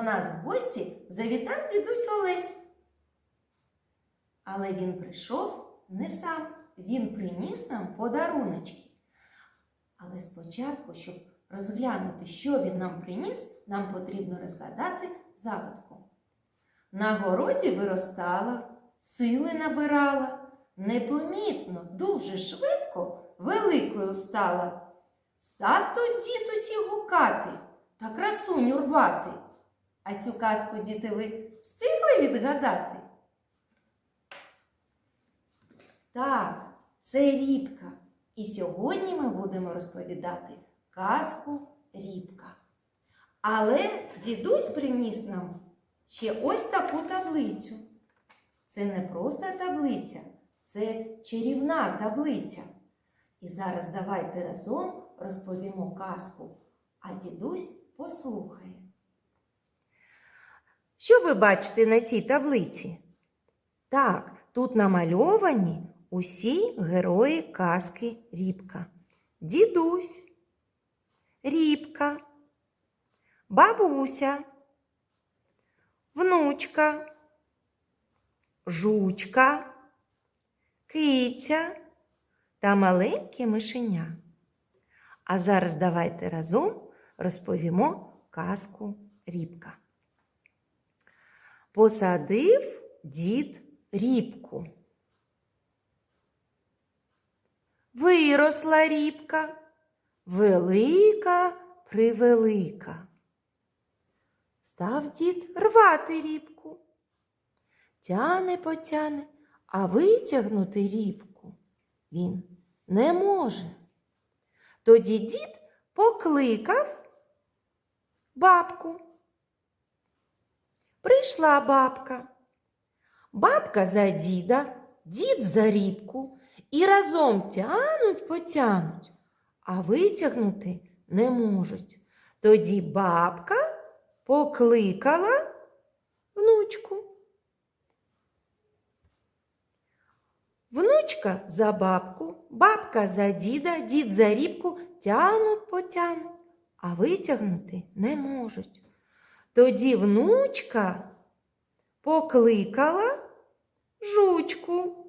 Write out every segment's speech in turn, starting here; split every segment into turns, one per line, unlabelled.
до нас в гості завітав дідусь Олесь. Але він прийшов не сам, він приніс нам подаруночки. Але спочатку, щоб розглянути, що він нам приніс, нам потрібно розгадати загадку. На городі виростала, сили набирала, непомітно, дуже швидко великою стала. Став то дід усі гукати та красуню рвати. А цю казку, діти, ви встигли відгадати? Так, це рібка. І сьогодні ми будемо розповідати казку Рібка. Але дідусь приніс нам ще ось таку таблицю. Це не просто таблиця, це чарівна таблиця. І зараз давайте разом розповімо казку, а дідусь послухає. Що ви бачите на цій таблиці? Так, тут намальовані усі герої казки Рібка. Дідусь, Рібка, бабуся, внучка, жучка, киця та маленьке мишеня. А зараз давайте разом розповімо казку Рібка. Посадив дід рібку. Виросла рібка, велика превелика. Став дід рвати рібку. Тяне потяне, а витягнути рібку він не може. Тоді дід покликав бабку. Прийшла бабка. Бабка за діда, дід за рібку і разом тянуть потянуть, а витягнути не можуть. Тоді бабка покликала внучку. Внучка за бабку, бабка за діда, дід за рібку тянуть потянуть, а витягнути не можуть. Тоді внучка покликала жучку.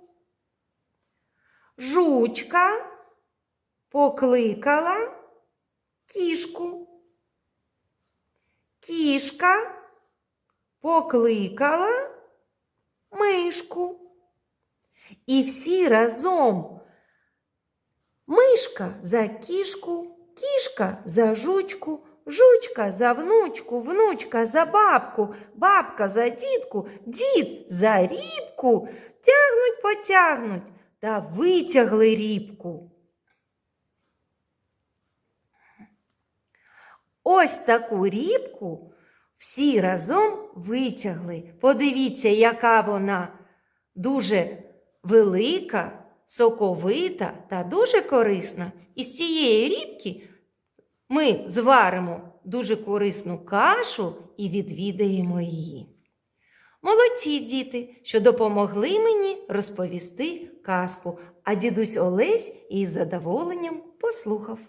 Жучка покликала кішку. Кішка покликала мишку. І всі разом мишка за кішку, кішка за жучку, жучка за внучку, внучка за бабку, бабка за дітку, дід за рібку тягнуть потягнуть та витягли рібку. Ось таку рібку всі разом витягли. Подивіться, яка вона дуже велика, соковита та дуже корисна. Із цієї рібки ми зваримо дуже корисну кашу і відвідаємо її. Молодці діти, що допомогли мені розповісти казку, а дідусь Олесь із задоволенням послухав.